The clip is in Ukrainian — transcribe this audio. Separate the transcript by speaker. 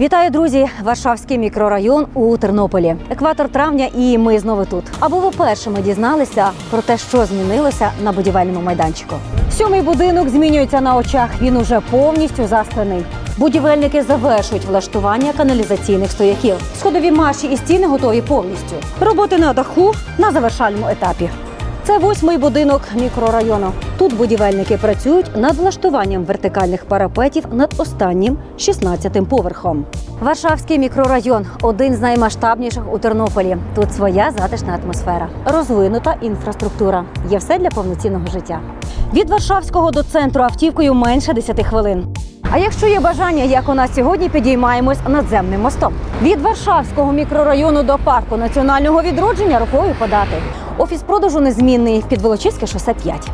Speaker 1: Вітаю, друзі! Варшавський мікрорайон у Тернополі. Екватор травня, і ми знову тут. Або ви першими дізналися про те, що змінилося на будівельному майданчику. Сьомий будинок змінюється на очах. Він уже повністю засклений. Будівельники завершують влаштування каналізаційних стояків. Сходові марші і стіни готові повністю. Роботи на даху на завершальному етапі. Це восьмий будинок мікрорайону. Тут будівельники працюють над влаштуванням вертикальних парапетів над останнім 16-тим поверхом. Варшавський мікрорайон один з наймасштабніших у Тернополі. Тут своя затишна атмосфера, розвинута інфраструктура. Є все для повноцінного життя. Від Варшавського до центру автівкою менше 10 хвилин. А якщо є бажання, як у нас сьогодні, підіймаємось надземним мостом. Від Варшавського мікрорайону до парку національного відродження рукою подати. Офіс продажу незмінний під Волочиське шосе 5.